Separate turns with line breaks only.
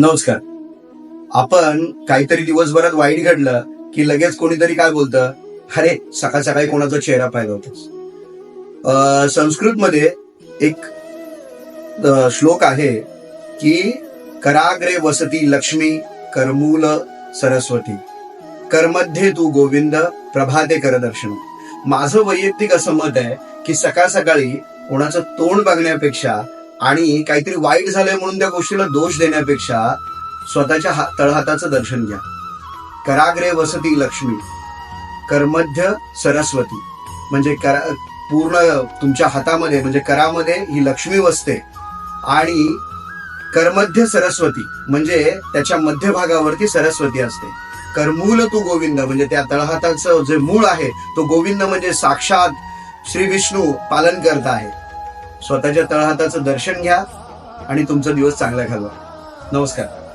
नमस्कार. आपण काहीतरी दिवसभरात वाईट घडलं की लगेच कोणीतरी काय बोलतं? अरे सकाळ सकाळी कोणाचा चेहरा पाहिला होतास. संस्कृत मध्ये एक श्लोक आहे की कराग्रे वसती लक्ष्मी करमूल सरस्वती. करमध्ये तू गोविंद प्रभाते करदर्शन. माझं वैयक्तिक असं मत आहे की सकाळ सकाळी कोणाचं तोंड बघण्यापेक्षा आणि काहीतरी वाईट झालंय म्हणून त्या गोष्टीला दोष देण्यापेक्षा स्वतःच्या हा- तळहाताचं दर्शन घ्या. कराग्रे वसती लक्ष्मी कर्मध्य सरस्वती. म्हणजे करा पूर्ण तुमच्या हातामध्ये म्हणजे करामध्ये ही लक्ष्मी वसते आणि कर्मध्य सरस्वती म्हणजे त्याच्या मध्यभागावरती सरस्वती असते. कर्मूल तू गोविंद म्हणजे त्या तळहाताचं जे मूळ आहे तो गोविंद म्हणजे साक्षात श्री विष्णू पालन करत आहे. स्वतःच्या तळहाताचं दर्शन घ्या आणि तुमचा दिवस चांगला घालवा. नमस्कार.